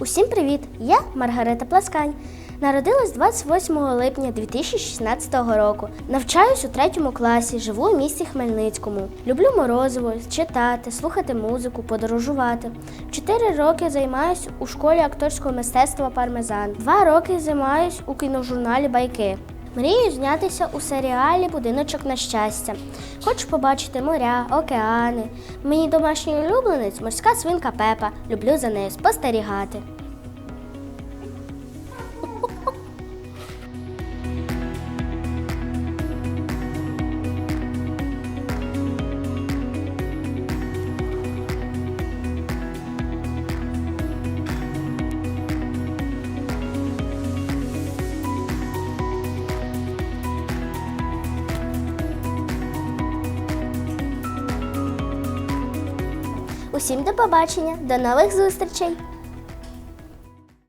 Усім привіт! Я Маргарита Пласкань. Народилась 28 липня 2016 року. Навчаюсь у третьому класі, живу у місті Хмельницькому. Люблю морозиво, читати, слухати музику, подорожувати. Чотири роки займаюсь у школі акторського мистецтва Пармезан. Два роки займаюсь у кіножурналі Байки. Мрію знятися у серіалі Будиночок на щастя. Хочу побачити моря, океани. Мені домашній улюбленець морська свинка Пепа. Люблю за нею спостерігати. Усім до побачення, до нових зустрічей!